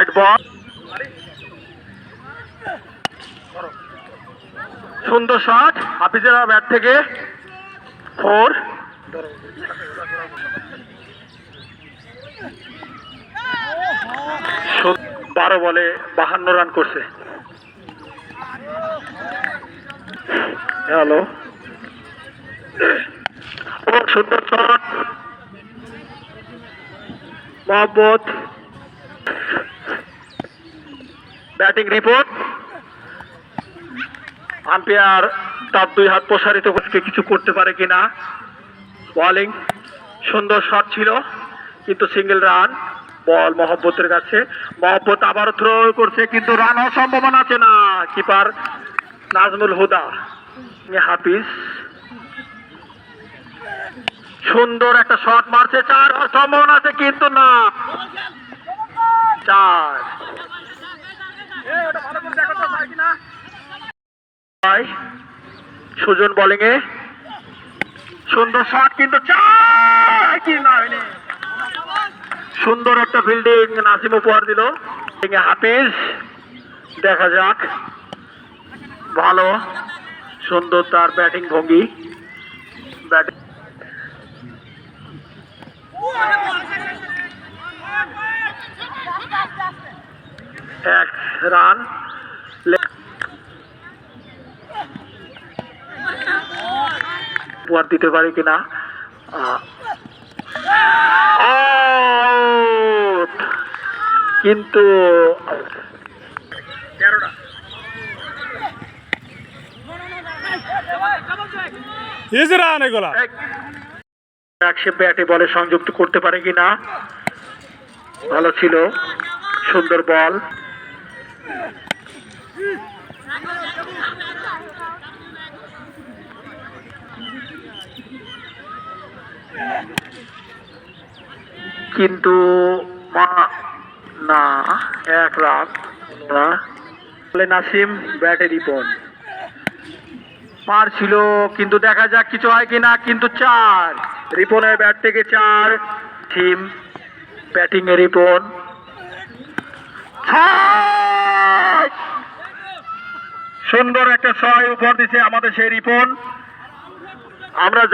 White ball সুন্দর shot হাফিজের bat থেকে ফোর বারো বলে বাহান্ন রান করছে। হ্যালো। সুন্দর shot Mohammad batting report. Umpire তার দুই হাত প্রসারিত করতে কিছু করতে পারে কিনা। বলিং সুন্দর শট ছিল, কিন্তু সিঙ্গেল রান বল মহব্বতের কাছে। মহব্বত আবারও থ্রো করছে, কিন্তু রান হওয়ার সম্ভাবনা আছে না। কিপার নাজমুল হুদা হাফিজ। সুন্দর একটা শট মারছে, চার সম্ভাবনা আছে, কিন্তু না। চার। সুজন বোলিং এ। সুন্দর শট কিন্তু সুন্দর একটা ফিল্ডিং নাসিম উপহার দিল। হাফিজ, দেখা যাক। ভালো। সুন্দর তার ব্যাটিং ভঙ্গি। ব্যাটিং এক রান। উপহার দিতে পারি কিনা? কিন্তু একশো ব্যাটে বলে সংযুক্ত করতে পারে কিনা? ভালো ছিল। সুন্দর বল। কিন্তু মা- না, এক রান না। বলে, নাসিম, ব্যাটে রিপন পার ছিল কিন্তু দেখা যাক কিছু হয় কিনা কিন্তু চার। রিপনের ব্যাট থেকে চার। টিম ব্যাটিং এ রিপন। সুন্দর একটা ছয় উপর দিছে আমাদের সেই রিপন। আমরা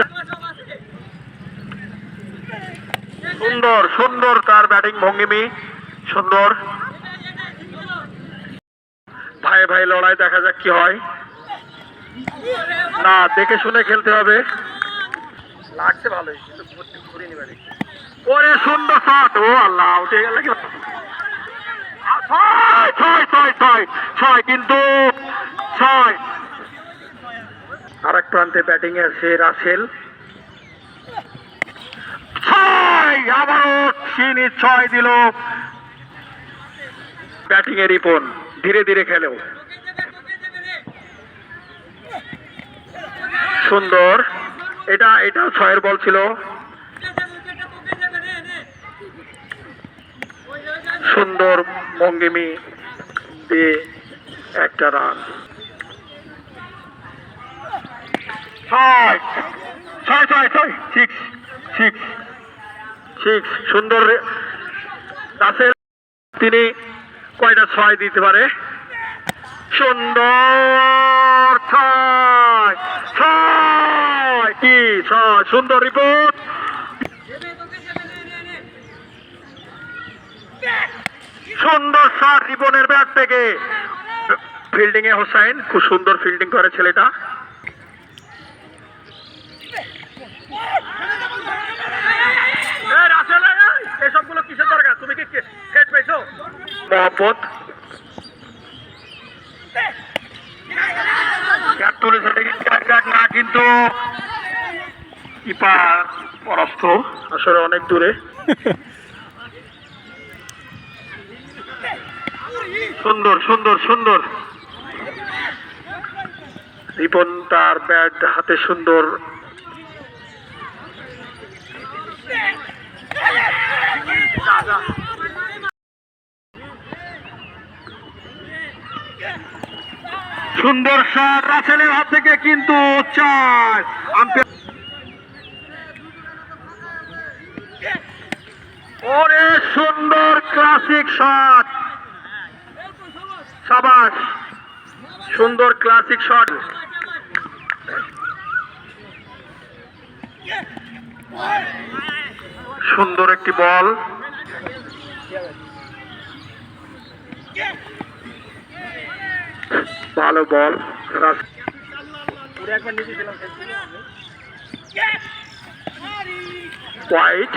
সুন্দর সুন্দর তার ব্যাটিং ভঙ্গিমি, সুন্দর। ভাই ভাই, লড়াই দেখা যাক কি হয়। না, দেখে শুনে খেলতে হবে। লাগছে ভালোই, কিন্তু বাড়ি ওরে, সুন্দর শট ও আল্লাহ, উঠে গেল কি? ছয় ছয় ছয় ছয় ছয়, কিন্তু ছয়। আরেক প্রান্তে ব্যাটিং এর সে রাসেল ছয় আবারও চিনি ছয় দিল। ব্যাটিং এর রিপন ধীরে ধীরে খেলেও। সুন্দর। এটা এটা ছয়ের বল ছিল। সুন্দর ভঙ্গিমি দিয়ে একটা রান। ছয় ছয় ছয় ছয় সিক্স সিক্স সিক্স সুন্দর রাসেল তিনি কয়টা ছয় দিতে পারে? সুন্দর ছয় ছয়, কি ছয়? সুন্দর রিপোর্ট। সুন্দর শট রিপনের ব্যাট থেকে। ফিল্ডিং এ হোসাইন, খুব সুন্দর ফিল্ডিং করে ছেলেটা এই রাসেল, এই, এই, এসবগুলো কিসের দরকার তুমি কি সেট না কিন্তু পরাস্ত। আসলে অনেক দূরে। সুন্দর সুন্দর সুন্দর। রিপন তার ব্যাট হাতে সুন্দর। সুন্দর শট রাসেলের হাত থেকে কিন্তু ওরে সুন্দর ক্লাসিক শট সাবাস, সুন্দর ক্লাসিক শট সুন্দর একটি বল। ভালো বল। হোয়াইট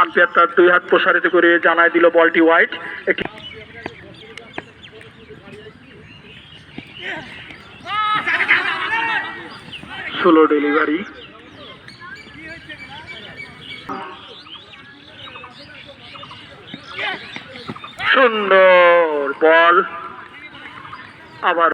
আম্পায়ার তার দুই হাত প্রসারিত করে জানায় দিল বলটি হোয়াইট একটি ষোলো ডেলিভারি সুন্দর বল। আবার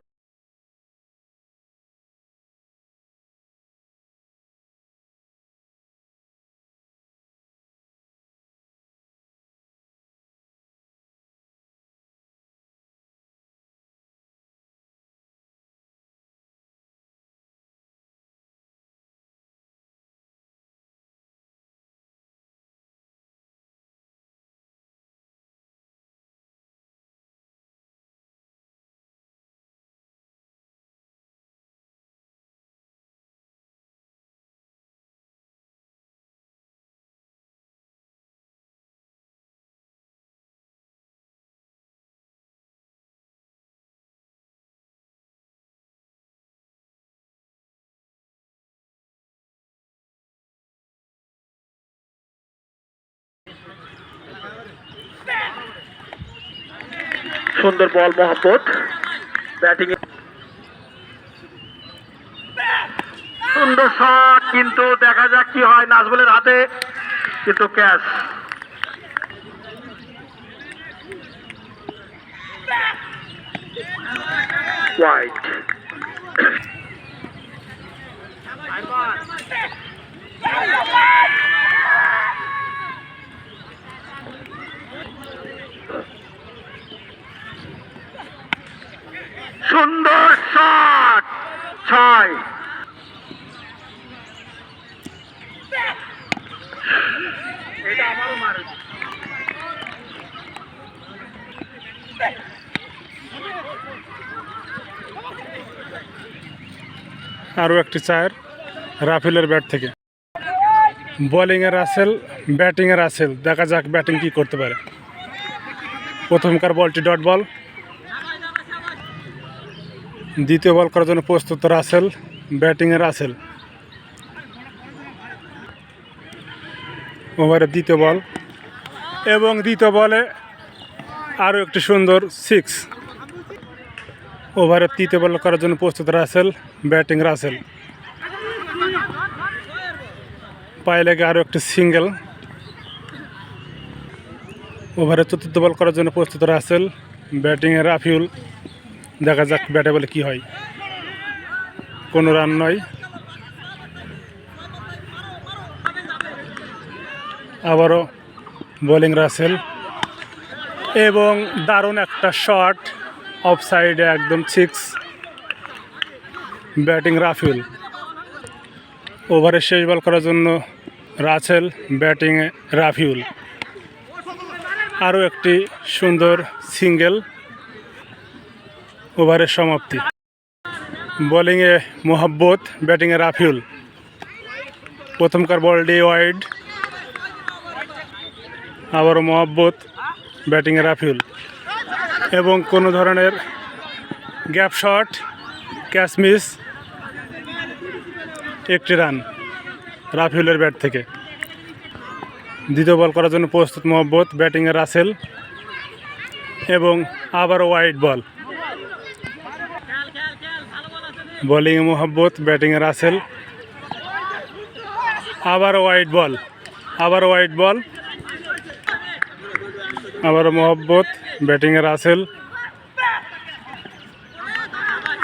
সুন্দর বল মোহাম্মদ ব্যাটিং সুন্দর শট কিন্তু দেখা যাক কি হয় নাজবুলের হাতে। কিন্তু ক্যাচ। হোয়াইট সুন্দর শট ছয় এটা আমারও মারে আরও একটি চায়ের রাফেলের ব্যাট থেকে। বোলিংয়ে রাসেল, ব্যাটিংয়ে রাসেল। দেখা যাক ব্যাটিং কি করতে পারে। প্রথমকার বলটি ডট বল। দ্বিতীয় বল করার জন্য প্রস্তুত রাসেল, ব্যাটিংয়ে রাসেল। ওভারের দ্বিতীয় বল। এবং দ্বিতীয় বলে আরও একটি সুন্দর সিক্স। ওভারের তৃতীয় বল করার জন্য প্রস্তুত রাসেল, ব্যাটিং রাসেল। পায়ে লেগে আরও একটি সিঙ্গেল। ওভারের চতুর্থ বল করার জন্য প্রস্তুত রাসেল ব্যাটিংয়ে রাফিউল। দেখা যাক ব্যাটে বলে কী হয়। কোনো রান নয়। আবারও বোলিং রাসেল। এবং দারুণ একটা শট। অফ সাইডে একদম সিক্স ব্যাটিং রাফিউল ওভারের শেষ বল করার জন্য রাসেল ব্যাটিংয়ে রাফিউল আরও একটি সুন্দর সিঙ্গেল ওভারের সমাপ্তি। বোলিংয়ে মোহাব্বত ব্যাটিংয়ে রাফিউল প্রথমকার বল ডি ওয়াইড আবারও মোহাব্বত ব্যাটিংয়ে রাফিউল এবং কোনো ধরনের গ্যাপ শট, ক্যাচ মিস, একটি রান রাফিউলের ব্যাট থেকে। দ্বিতীয় বল করার জন্য প্রস্তুত মোহাম্মদ ব্যাটিংয়ে রাসেল এবং আবারও ওয়াইড বল। বোলিংয়ে মোহাম্মদ ব্যাটিংয়ে রাসেল, আবারও ওয়াইড বল, আবারও ওয়াইড বল। আবারও মোহাম্মদ ব্যাটিংয়ে রাসেল।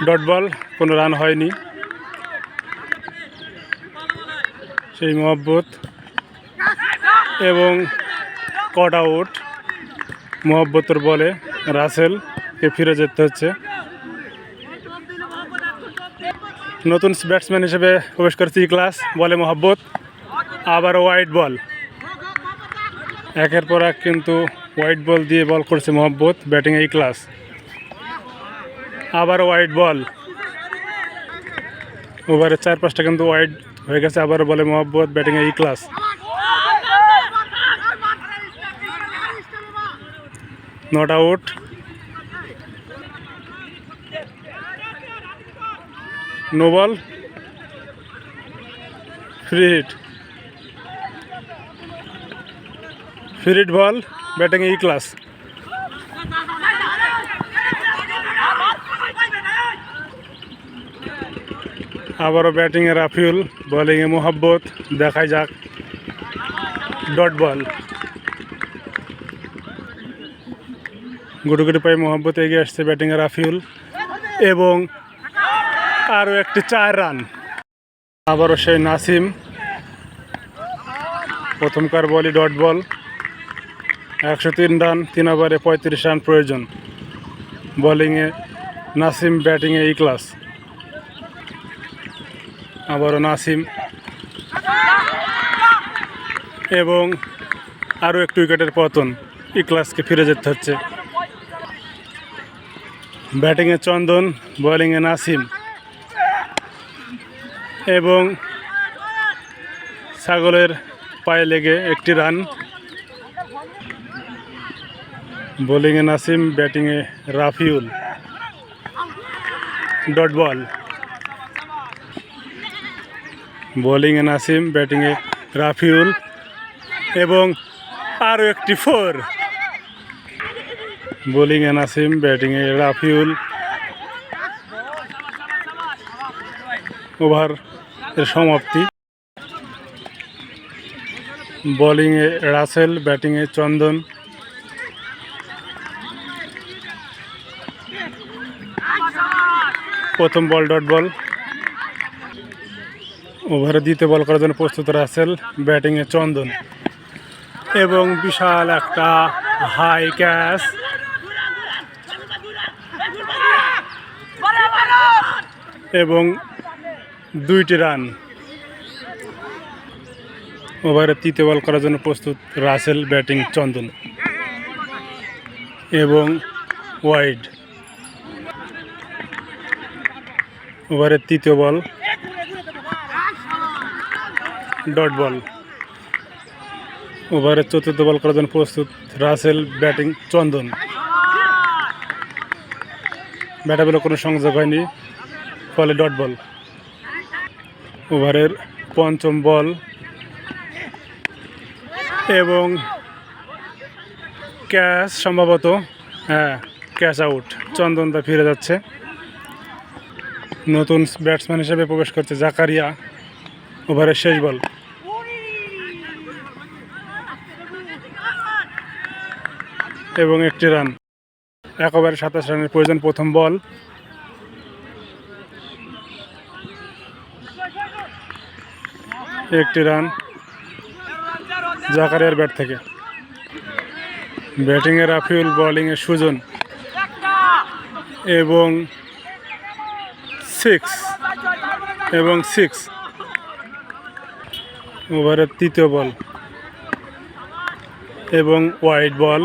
ডট বল, কোনো রান হয়নি। সেই মোহাব্বত এবং কট আউট। মোহাব্বতর বলে রাসেলকে ফিরে যেতে হচ্ছে। নতুন ব্যাটসম্যান হিসেবে প্রবেশ করেছে ক্লাস বলে মোহাব্বত। আবার হোয়াইট বল। একের পর এক কিন্তু হোয়াইট বল দিয়ে বল করছে মোহাব্বত ব্যাটিং এই ক্লাস আবার ওয়াইড বল ওভারের চার পাঁচটা কিন্তু ওয়াইড হয়ে গেছে, আবার বলে মোহাম্মদ ব্যাটিংয়ে এই class not out no ball free hit free hit ball, batting E class. আবারও ব্যাটিংয়ে রাফিউল, বোলিংয়ে মোহাব্বত, দেখাই যাক। Dot ball. গুটুগুটি পাই মোহাব্বত এগিয়ে আসছে ব্যাটিংয়ে রাফিউল এবং আরও একটি চার রান। আবারও সেই নাসিম, প্রথমকার বলই ডট বল। একশো তিন রান, তিন ওভারে পঁয়ত্রিশ রান প্রয়োজন। বোলিংয়ে নাসিম ব্যাটিংয়ে ই ক্লাস। আবারও নাসিম। এবং আরও একটু উইকেটের পতন। ই ক্লাসকে ফিরে যেতে হচ্ছে। ব্যাটিংয়ে চন্দন, বোলিংয়ে নাসিম। এবং ছাগলের পায়ে লেগে একটি রান। বোলিংয়ে নাসিম, ব্যাটিংয়ে রাফিউল। Dot ball. বোলিংয়ে নাসিম, ব্যাটিংয়ে রাফিউল এবং আরও একটি ফোর। বোলিংয়ে নাসিম, ব্যাটিংয়ে রাফিউল। ওভার এর সমাপ্তি। বোলিংয়ে রাসেল, ব্যাটিংয়ে চন্দন। প্রথম বল, ডট বল। ওভারে দ্বিতীয় বল করার জন্য প্রস্তুত রাসেল, ব্যাটিংয়ে চন্দন। এবং বিশাল একটা হাই ক্যাচ এবং দুইটি রান ওভারে তৃতীয় বল করার জন্য প্রস্তুত রাসেল, ব্যাটিং চন্দন। এবং ওয়াইড। ওভারের তৃতীয় বল। Dot ball. ওভারের চতুর্থ বল করার জন্য প্রস্তুত রাসেল ব্যাটিং চন্দন। ব্যাটা বলে কোনো সংযোগ হয়নি, ফলে ডট বল। ওভারের পঞ্চম বল। এবং ক্যাচ সম্ভবত হ্যাঁ ক্যাচ আউট। চন্দন দা ফিরে যাচ্ছে। নতুন ব্যাটসম্যান হিসেবে প্রবেশ করছে জাকারিয়া ওভারের শেষ বল। এবং একটি রান। এক ওভারে সাতাশ রানের প্রয়োজন প্রথম বল। একটি রান জাকারিয়ার ব্যাট থেকে। ব্যাটিংয়ে রাফিউল, বোলিংয়ে সুজন। এবং সিক্স এবং সিক্স ওভারের তৃতীয় বল এবং ওয়াইড বল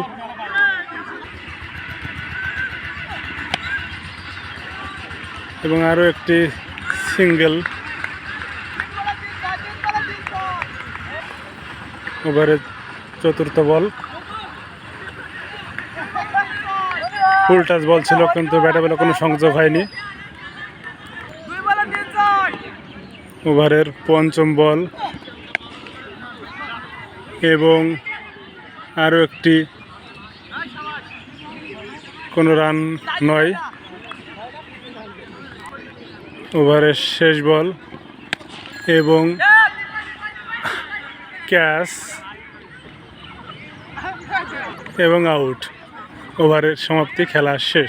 এবং আরও একটি সিঙ্গেল ওভারের চতুর্থ বল ফুল টাচ বল ছিল, কিন্তু ব্যাটে বলে কোনো সংযোগ হয়নি। ওভারের পঞ্চম বল। এবং আরও একটি কোনো রান নয়। ওভারের শেষ বল এবং ক্যাচ এবং আউট। ওভারের সমাপ্তি খেলা শেষ।